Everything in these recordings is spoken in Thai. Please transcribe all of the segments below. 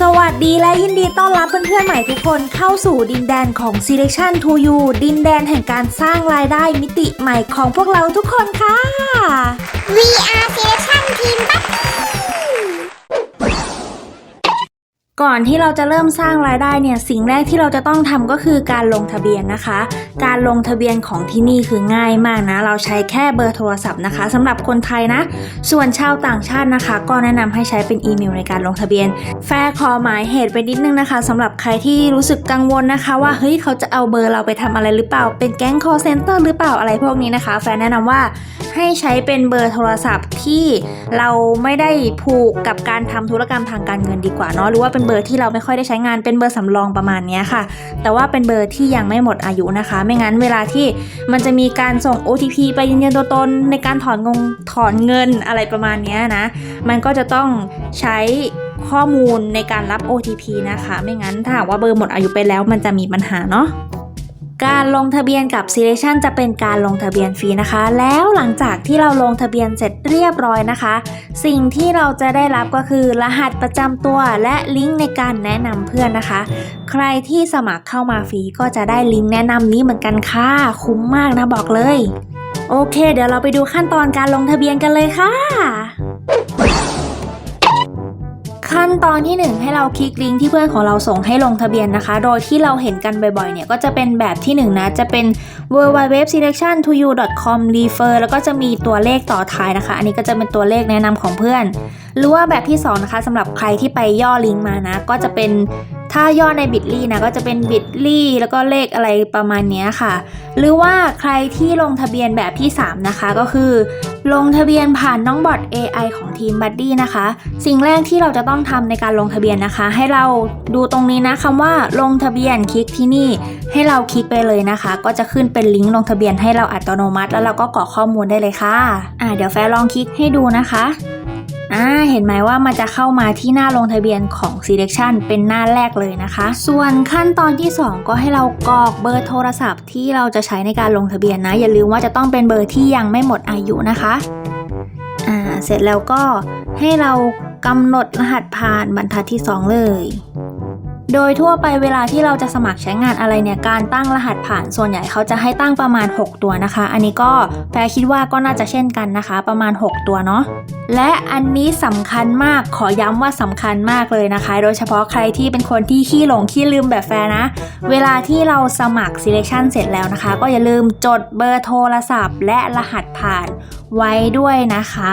สวัสดีและยินดีต้อนรับเพื่อนๆใหม่ทุกคนเข้าสู่ดินแดนของ Selection to You ดินแดนแห่งการสร้างรายได้มิติใหม่ของพวกเราทุกคนค่ะ We are Selection Team ปั๊บ ก่อนที่เราจะเริ่มสร้างรายได้เนี่ยสิ่งแรกที่เราจะต้องทำก็คือการลงทะเบียนนะคะ การลงทะเบียนของที่นี่คือง่ายมากนะ เราใช้แค่เบอร์โทรศัพท์นะคะสำหรับคนไทยนะ ส่วนชาวต่างชาตินะคะ ก็แนะนำให้ใช้เป็นอีเมลในการลงทะเบียน แฟร์ขอหมายเหตุไปนิดนึงนะคะสำหรับใครที่รู้สึกกังวลนะคะ ว่าเฮ้ยเขาจะเอาเบอร์เราไปทำอะไรหรือเปล่า เป็นแก๊ง call center หรือเปล่าอะไรพวกนี้นะคะ แฟร์แนะนำว่า ให้ใช้เป็นเบอร์โทรศัพท์ที่เราไม่ได้ผูกกับการทำธุรกรรมทางการเงินดีกว่าเนาะหรือว่าเป็นเบอร์ที่เราไม่ค่อยได้ใช้งานเป็นเบอร์สำรองประมาณนี้ค่ะ แต่ว่าเป็นเบอร์ที่ยังไม่หมดอายุนะคะ ไม่งั้นเวลาที่มันจะมีการส่ง OTP ไปยืนยันตัวตนในการถอนงงถอนเงินอะไรประมาณนี้นะ มันก็จะต้องใช้ข้อมูลในการรับ OTP นะคะ ไม่งั้นถ้าหากว่าเบอร์หมดอายุไปแล้วมันจะมีปัญหาเนาะ การลงทะเบียนกับ Selection จะเป็นการลงทะเบียนฟรีนะคะ แล้วหลังจากที่เราลงทะเบียนเสร็จเรียบร้อยนะคะ สิ่งที่เราจะได้รับก็คือ รหัสประจำตัวและลิงก์ในการแนะนำเพื่อนนะคะ ใครที่สมัครเข้ามาฟรีก็จะได้ลิงก์แนะนำนี้เหมือนกันค่ะ คุ้มมากนะบอกเลย โอเค เดี๋ยวเราไปดูขั้นตอนการลงทะเบียนกันเลยค่ะ ขั้นตอนที่ 1 ให้เราคลิกลิงก์ที่เพื่อนของเราส่งให้ลงทะเบียนนะคะ โดยที่เราเห็นกันบ่อยๆ เนี่ยก็จะเป็นแบบที่ 1 นะ จะเป็น w w w s e l e c t i o n to you com refer แล้วก็จะมีตัวเลขต่อท้ายนะคะ อันนี้ก็จะเป็นตัวเลขแนะนำของเพื่อน หรือว่าแบบที่ 2 นะคะสำหรับใครที่ไปย่อลิงก์มานะ ก็จะเป็น ถ้าย่อใน bit.ly นะก็จะเป็น bit.ly แล้วก็เลขอะไรประมาณนี้ค่ะ หรือว่าใครที่ลงทะเบียนแบบที่ 3 นะคะก็คือ ลงทะเบียนผ่านน้องบอท AI ของทีม Buddy นะคะ สิ่งแรกที่เราจะต้องทำในการลงทะเบียนนะคะ ให้เราดูตรงนี้นะคำว่าลงทะเบียนคลิกที่นี่ ให้เราคลิกไปเลยนะคะ ก็จะขึ้นเป็นลิงก์ลงทะเบียนให้เราอัตโนมัติ แล้วเราก็กรอกข้อมูลได้เลยค่ะอ่าเดี๋ยวแฟลองคลิกให้ดูนะคะ อ่าเห็นไหมว่ามันจะเข้ามาที่หน้าลงทะเบียนของ selection เป็นหน้าแรกเลยนะคะ ส่วนขั้นตอนที่ 2 ก็ให้เรากรอกเบอร์โทรศัพท์ที่เราจะใช้ในการลงทะเบียนนะ อย่าลืมว่าจะต้องเป็นเบอร์ที่ยังไม่หมดอายุนะคะอ่าเสร็จแล้วก็ให้เรากำหนดรหัสผ่านบรรทัดที่ 2 เลย โดยทั่วไปเวลาที่เราจะสมัครใช้งานอะไรเนี่ยการตั้งรหัสผ่านส่วนใหญ่เขาจะให้ตั้งประมาณ 6 ตัวนะคะ อันนี้ก็แปรคิดว่าก็น่าจะเช่นกันนะคะ ประมาณ 6 ตัวเนาะและอันนี้สำคัญมากขอย้ำว่าสำคัญมากเลยนะคะ โดยเฉพาะใครที่เป็นคนที่ขี้หลงขี้ลืมแบบแฟร์นะ เวลาที่เราสมัคร selection เสร็จแล้วนะคะ ก็อย่าลืมจดเบอร์โทรศัพท์ และรหัสผ่านไว้ด้วยนะคะ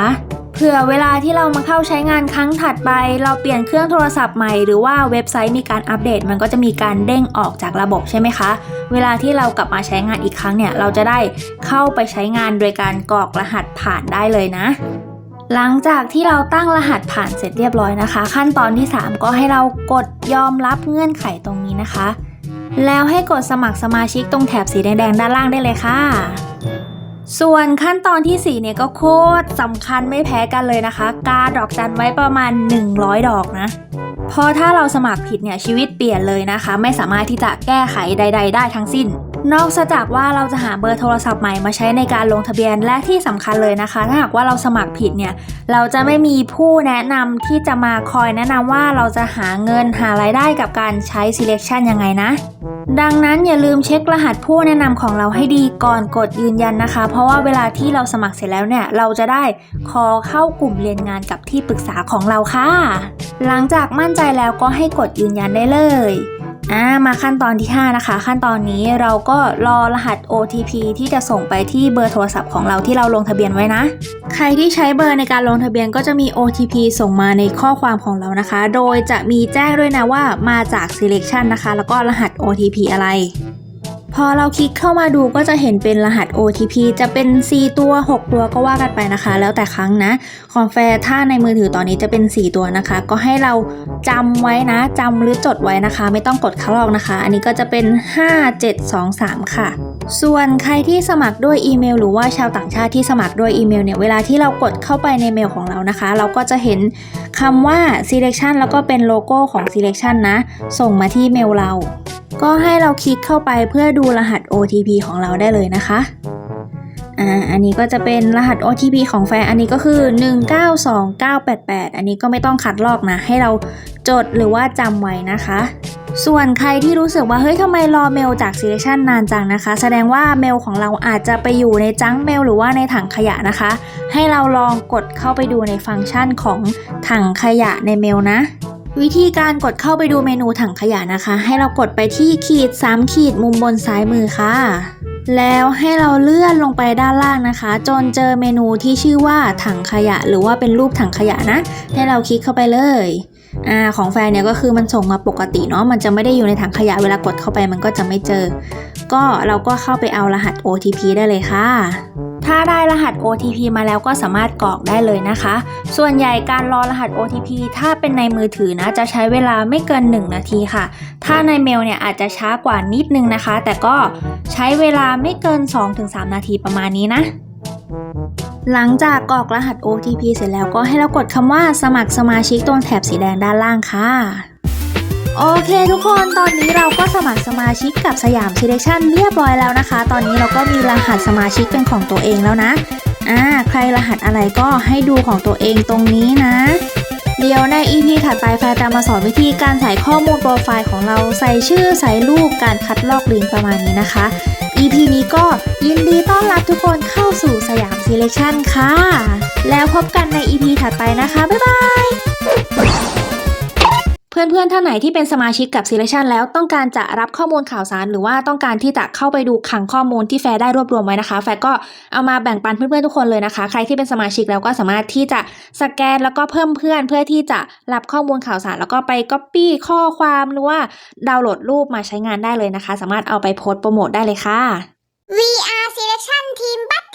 เผื่อเวลาที่เรามาเข้าใช้งานครั้งถัดไป เราเปลี่ยนเครื่องโทรศัพท์ใหม่ หรือว่าเว็บไซต์มีการอัปเดต มันก็จะมีการเด้งออกจากระบบใช่ไหมคะ เวลาที่เรากลับมาใช้งานอีกครั้งเนี่ย เราจะได้เข้าไปใช้งานโดยการกรอกรหัสผ่านได้เลยนะหลังจากที่เราตั้งรหัสผ่านเสร็จเรียบร้อยนะคะ ขั้นตอนที่ 3 ก็ให้เรากดยอมรับเงื่อนไขตรงนี้นะคะ แล้วให้กดสมัครสมาชิกตรงแถบสีแดงๆด้านล่างได้เลยค่ะ ส่วนขั้นตอนที่ 4 เนี่ยก็โคตรสำคัญไม่แพ้กันเลยนะคะ กาดอกจันไว้ประมาณ 100 ดอกนะ เพราะถ้าเราสมัครผิดเนี่ยชีวิตเปลี่ยนเลยนะคะ ไม่สามารถที่จะแก้ไขใด ๆ ได้ทั้งสิ้น นอกจากว่าเราจะหาเบอร์โทรศัพท์ใหม่มาใช้ในการลงทะเบียนและที่สำคัญเลยนะคะ ถ้าหากว่าเราสมัครผิดเนี่ยเราจะไม่มีผู้แนะนำที่จะมาคอยแนะนำว่าเราจะหาเงินหารายได้กับการใช้ selection ยังไงนะ ดังนั้นอย่าลืมเช็ครหัสผู้แนะนำของเราให้ดีก่อนกดยืนยันนะคะ เพราะว่าเวลาที่เราสมัครเสร็จแล้วเนี่ยเราจะได้คอเข้ากลุ่มเรียนงานกับที่ปรึกษาของเราค่ะ หลังจากมั่นใจแล้วก็ให้กดยืนยันได้เลย อ่ามาขั้นตอนที่ 5 นะคะ ขั้นตอนนี้เราก็รอรหัส OTP ที่จะส่งไปที่เบอร์โทรศัพท์ของเราที่เราลงทะเบียนไว้นะ ใครที่ใช้เบอร์ในการลงทะเบียนก็จะมี OTP ส่งมาในข้อความของเรานะคะ โดยจะมีแจ้งด้วยนะว่ามาจาก selection นะคะ แล้วก็รหัส OTP อะไร พอเราคลิกเข้ามาดูก็จะเห็นเป็นรหัส OTP จะเป็น 4 ตัว 6 ตัวก็ว่ากันไปนะคะ แล้วแต่ครั้งนะของแฟร์ถ้าในมือถือตอนนี้จะเป็น 4 ตัวนะคะ ก็ให้เราจำไว้นะจำหรือจดไว้นะคะ ไม่ต้องกดเข้าลอกนะคะ อันนี้ก็จะเป็น 5723 ค่ะ ส่วนใครที่สมัครด้วยอีเมล หรือว่าชาวต่างชาติที่สมัครด้วยอีเมลเนี่ยเวลาที่เรากดเข้าไปในเมลของเรานะคะ เราก็จะเห็นคำว่า selection แล้วก็เป็นโลโก้ของ selection นะ ส่งมาที่เมลเรา ก็ให้เราคลิกเข้าไปเพื่อดูรหัส OTP ของเราได้เลยนะคะอ่าอันนี้ก็จะเป็นรหัส OTP ของแฟนอันนี้ก็คือ 192988 อันนี้ก็ไม่ต้องคัดลอกนะ ให้เราจดหรือว่าจำไว้นะคะ ส่วนใครที่รู้สึกว่าเฮ้ยทำไมรอเมลจาก Selection นานจังนะคะ แสดงว่าเมลของเราอาจจะไปอยู่ในจังเมลหรือว่าในถังขยะนะคะ ให้เราลองกดเข้าไปดูในฟังก์ชันของถังขยะในเมลนะ วิธีการกดเข้าไปดูเมนูถังขยะนะคะ ให้เรากดไปที่ขีด3ขีดมุมบนซ้ายมือค่ะ แล้วให้เราเลื่อนลงไปด้านล่างนะคะ จนเจอเมนูที่ชื่อว่าถังขยะ หรือว่าเป็นรูปถังขยะนะ ให้เราคลิกเข้าไปเลย อ่าของแฟนเนี่ยก็คือมันส่งมาปกติเนาะมันจะไม่ได้อยู่ในถังขยะเวลากดเข้าไปมันก็จะไม่เจอ ก็เราก็เข้าไปเอารหัส OTP ได้เลยค่ะ ถ้าได้รหัส OTP มาแล้วก็สามารถกรอกได้เลยนะคะ ส่วนใหญ่การรอรหัส OTP ถ้าเป็นในมือถือนะจะใช้เวลาไม่เกิน 1 นาทีค่ะ ถ้าในเมลเนี่ยอาจจะช้ากว่านิดนึงนะคะ แต่ก็ใช้เวลาไม่เกิน 2-3 นาทีประมาณนี้นะ หลังจากกรอกรหัส OTP เสร็จแล้วก็ให้เรากดคำว่าสมัครสมาชิกตรงแถบสีแดงด้านล่างค่ะ โอเคทุกคนตอนนี้เราก็สมัครสมาชิกกับสยาม Selection เรียบร้อยแล้วนะคะ ตอนนี้เราก็มีรหัสสมาชิกเป็นของตัวเองแล้วนะอ่าใครรหัสอะไรก็ให้ดูของตัวเองตรงนี้นะ เดี๋ยวใน EP ถัดไปแฟร์จะมาสอนวิธีการใส่ข้อมูลโปรไฟล์ของเราใส่ชื่อใส่รูปการคัดลอกลิงก์ประมาณนี้นะคะ EP นี้ก็ยินดีต้อนรับทุกคนเข้าสู่สยามซีเลคชั่นค่ะ แล้วพบกันใน EP ถัดไปนะคะ บ๊ายบาย พื่อนๆ ท่านไหนที่เป็นสมาชิกกับ Selection แล้วต้องการจะรับข้อมูลข่าวสาร หรือว่าต้องการที่จะเข้าไปดูคลังข้อมูลที่แฟร์ได้รวบรวมไว้นะคะ แฟร์ก็เอามาแบ่งปันเพื่อนๆทุกคนเลยนะคะ ใครที่เป็นสมาชิกแล้วก็สามารถที่จะสแกนแล้วก็เพิ่มเพื่อนเพื่อที่จะรับข้อมูลข่าวสาร แล้วก็ไป Copy ข้อความหรือว่าดาวน์โหลดรูปมาใช้งานได้เลยนะคะ สามารถเอาไปโพสต์โปรโมทได้เลยค่ะ VR Selection Team บัต